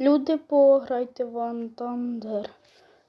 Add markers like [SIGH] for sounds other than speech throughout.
Люди, пограйте в Антандер.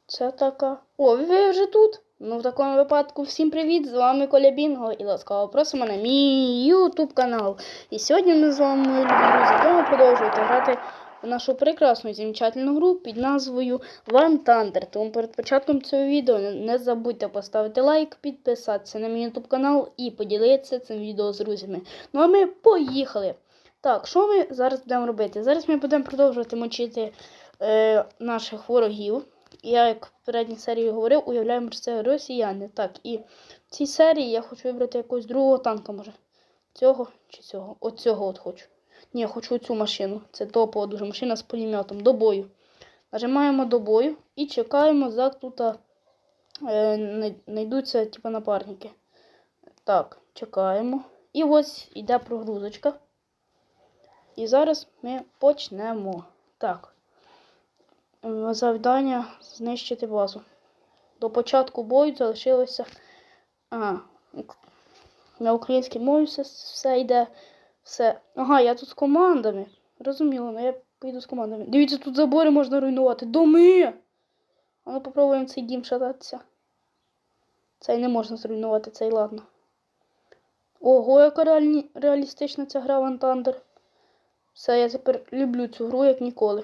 Це така. О, ви вже тут? Ну, в такому випадку всім привіт! З вами Коля Бінго і ласкаво просимо на мій YouTube канал. І сьогодні ми з вами, любі друзі, будемо продовжувати грати в нашу прекрасну і замечательну гру під назвою One Thunder. Тому перед початком цього відео не- забудьте поставити лайк, підписатися на мій YouTube канал і поділитися цим відео з друзями. Ну а ми поїхали! Так, що ми зараз будемо робити? Зараз ми будемо продовжувати мочити е, наших ворогів. Я, як в передній серії говорив, уявляємо, що це росіяни. Так, і в цій серії я хочу вибрати якогось другого танка, може. Цього чи цього? От цього от хочу. Ні, я хочу цю машину. Це топова дуже машина з пулеметом. До бою. Нажимаємо до бою і чекаємо, за тут е, най- знайдуться типу, напарники. Так, чекаємо. І ось іде прогрузочка. І зараз ми почнемо. Так. Е, Завдання знищити базу. До початку бою залишилося. Ук- На українській мові все, все йде. Все. Ага, я тут з командами. Розуміло, ну я поїду з командами. Дивіться, тут забори можна руйнувати. Доми! А ну попробуємо цей дім шататися. Цей не можна зруйнувати, цей ладно. Ого, яка реальні... реалістична ця гра Thunder. Все, я тепер люблю цю гру як ніколи.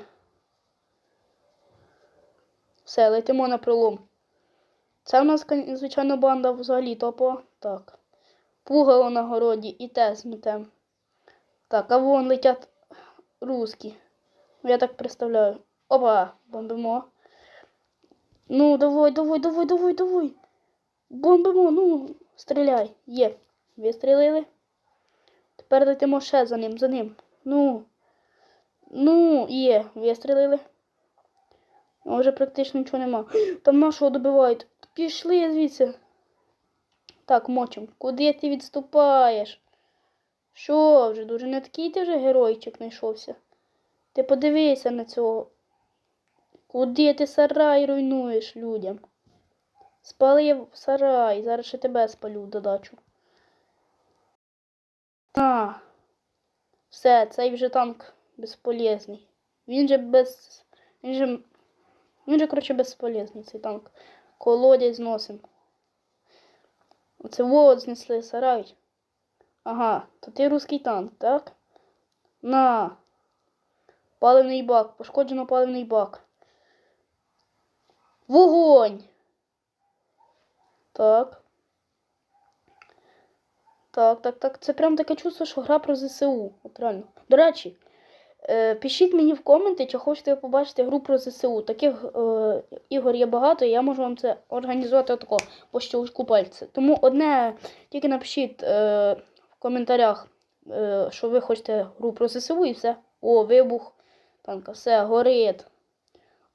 Все, летимо на пролом. Це в нас, звичайно, банда взагалі топова. Так. Пугало на городі і те зметем. Так, а вон летять. Ну, Я так представляю. Опа, бомбимо. Ну, давай, давай, давай, давай, давай. Бомбимо, ну, стріляй. Є. Вистрілили. Тепер летимо ще за ним, за ним. Ну. Ну, є, вистрілили. Вже практично нічого нема. [GASPS] Там нашого добивають. Пішли звідси. Так, мочим. Куди ти відступаєш? Що вже дуже не такий ти вже геройчик знайшовся. Ти подивися на цього. Куди ти сарай руйнуєш людям? Спалив сарай, зараз ще тебе спалю в додачу. А, все, цей вже танк безполезний. Він же без. Він же він же, коротше, безполезний цей танк. Колодязь зносим. Оце вот знесли сарай. Ага, то ти русський танк, так? На. Паливний бак. Пошкоджено паливний бак. Вогонь. Так. Так, так, так. Це прям таке чувство, що гра про ЗСУ. От реально. До речі, Е, Пишіть мені в коменти, чи хочете побачити гру про ЗСУ. Таких е, ігор є багато, і я можу вам це організувати отако по щелчку пальця. Тому одне тільки напишіть е, в коментарях, е, що ви хочете гру про ЗСУ і все. О, вибух танка, все, горить.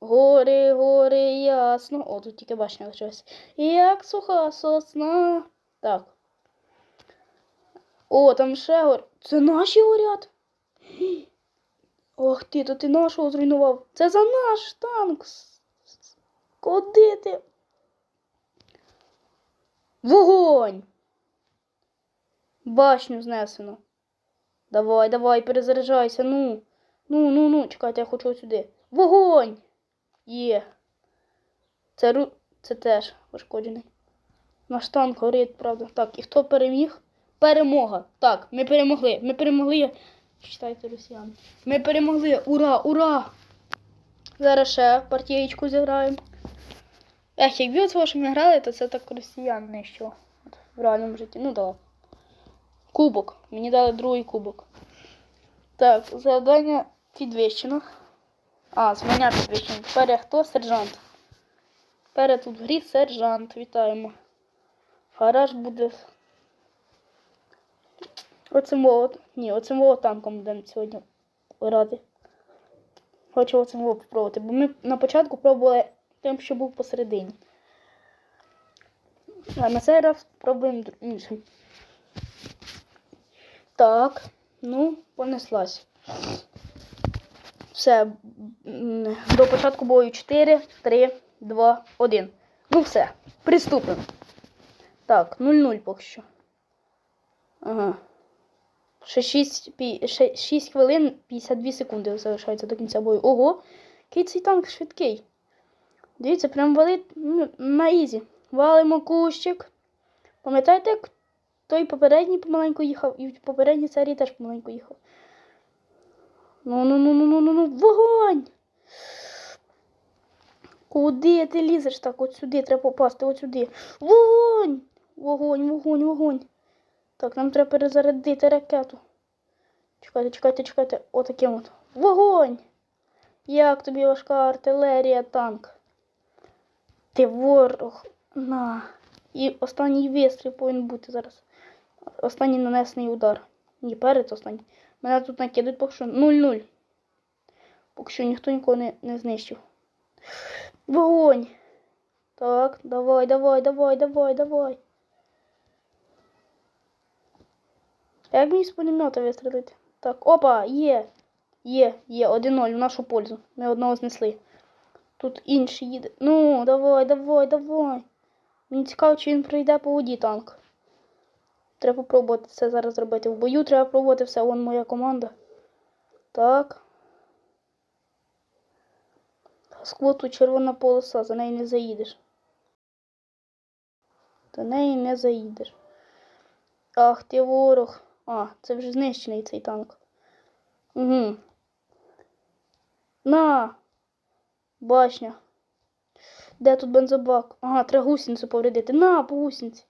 Гори, гори, ясно. О, тут тільки башня лишилась. Як суха сосна. Так. О, там ще гор. Це наші горять. Ох ти, то ти нашого зруйнував. Це за наш танк. Куди ти? Вогонь! Башню знесено. Давай, давай, перезаряджайся, ну. Ну, ну, ну, чекайте, я хочу сюди. Вогонь! Є. Це ру... Це теж пошкоджений. Наш танк горить, правда. Так, і хто переміг? Перемога. Так, ми перемогли. Ми перемогли. Читайте росіян. Ми перемогли. Ура, ура! Зараз ще партієчку зіграємо. Ех, якби от що ми грали, то це так росіян не що. В реальному житті. Ну да. Кубок. Мені дали другий кубок. Так, завдання підвищено. А, звання підвищено. Тепер я хто? Сержант. Тепер я тут в грі сержант. Вітаємо. Гараж буде Оцим от. Ні, оцим от танком будемо сьогодні грати. Хочу оцим от попробувати, бо ми на початку пробували тим, що був посередині. А на цей раз пробуємо іншим. Так, ну, понеслась. Все. До початку бою 4, 3, 2, 1. Ну все, приступимо. Так, 0-0 поки що. Ага. Ще 6, 6 хвилин 52 секунди залишається до кінця бою. Ого! Який цей танк швидкий. Дивіться, прям валить ну, на ізі. Валимо кущик. Пам'ятаєте, як той попередній помаленьку їхав, і в попередній серії теж помаленьку їхав. Ну ну ну ну ну ну ну вогонь! Куди ти лізеш так? От сюди треба попасти, от сюди. Вогонь! Вогонь, вогонь, вогонь. Так, нам треба перезарядити ракету. Чекайте, чекайте, чекайте. Отаким от. Вогонь! Як тобі важка артилерія, танк? Ти ворог. На. І останній вистріл повинен бути зараз. Останній нанесений удар. Ні, перед останній. Мене тут накидуть поки що 0-0. Поки що ніхто нікого не, не знищив. Вогонь! Так, давай, давай, давай, давай, давай. Як мені з пулемета вистрелити? Так, опа, є. Є, є, 1-0 в нашу пользу. Ми одного знесли. Тут інший їде. Ну, давай, давай, давай. Мені цікаво, чи він пройде по воді танк. Треба пробувати це зараз зробити. В бою треба пробувати все. Вон моя команда. Так. Сквоту червона полоса, за неї не заїдеш. За неї не заїдеш. Ах, ти ворог. А, це вже знищений цей танк. Угу. На! Башня. Де тут бензобак? Ага, треба гусеницю повредити. На, по гусениці.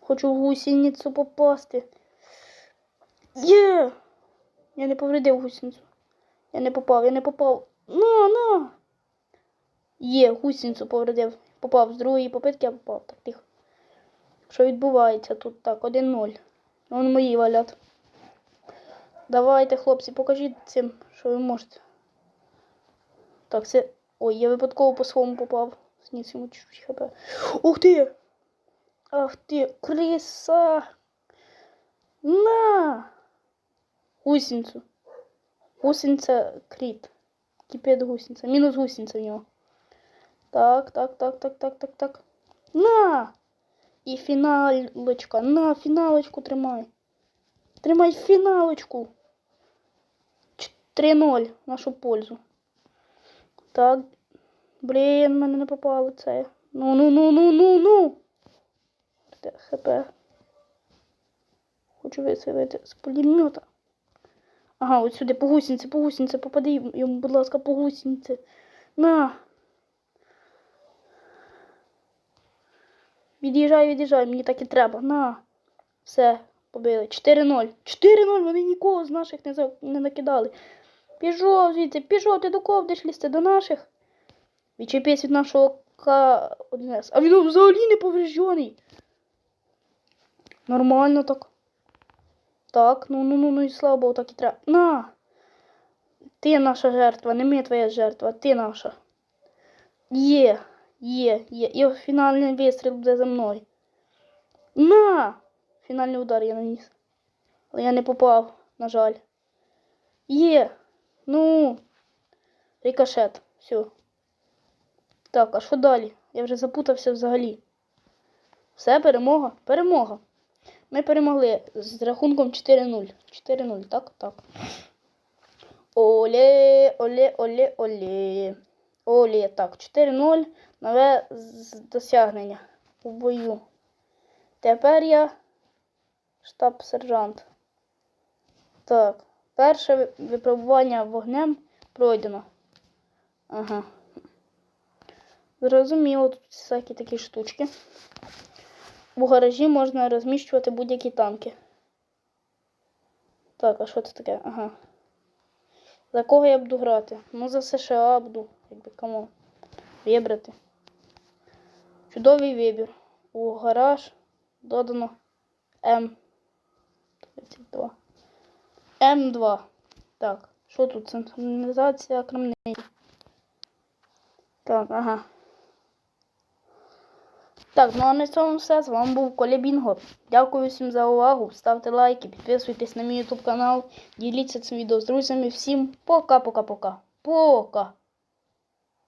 Хочу в гусеницю попасти. Є! Я не повредив гусеницю. Я не попав, я не попав. На, на! Є, гусеницю повредив. Попав з другої попитки, я попав. Так, тихо. Що відбувається тут? Так, 1-0. Вон мої валят. Давайте, хлопці, покажіть цим, що ви можете. Так, це. Ой, я випадково по своєму попав. Сніс йому чуть-чуть хп. Ух ти! Ах ти, криса! На! Гусеницю. Гусениця кріт. Кипить гусениця. Мінус гусениця в нього. Так, так, так, так, так, так, так. На! І фіналочка. На, фіналочку тримай. Тримай фіналочку. 3-0 нашу пользу. Так. Блін, мене не попало це. Ну, ну, ну, ну, ну, ну. ХП. Хочу виселити з пулемета. Ага, от сюди, по гусениці, по гусениці, попади йому, будь ласка, по гусениці. На. Від'їжджай, від'їжджай, мені так і треба. На. Все, побили. 4-0. 4-0, вони нікого з наших не, за... не накидали. Пішов звідси, пішов, ти до кого будеш лізти? До наших. Відчепись від нашого К1С. А він взагалі не повреждений. Нормально так. Так, ну ну ну ну і слава Богу, так і треба. На! Ти наша жертва, не ми твоя жертва, ти наша. Є, є, є. І фінальний вистріл буде за мною. На! Фінальний удар я наніс. Але я не попав, на жаль. Є. Ну. Рикошет. Все. Так, а що далі? Я вже запутався взагалі. Все, перемога. Перемога. Ми перемогли з рахунком 4-0. 4-0, так? Так. Оле, оле, оле, оле. Оле. Так, 4-0. Нове досягнення у бою. Тепер я штаб-сержант. Так. Перше випробування вогнем пройдено. Ага. Зрозуміло, тут всякі такі штучки. У гаражі можна розміщувати будь-які танки. Так, а що це таке? Ага. За кого я буду грати? Ну, за США буду, якби кому. Вибрати. Чудовий вибір. У гараж додано М32. М2. Так, що тут? Синхронізація крамниці. Так, ага. Так, ну а на цьому все. З вами був Коля Бінго. Дякую всім за увагу. Ставте лайки, підписуйтесь на мій YouTube канал, діліться цим відео з друзями. Всім пока-пока-пока. Пока!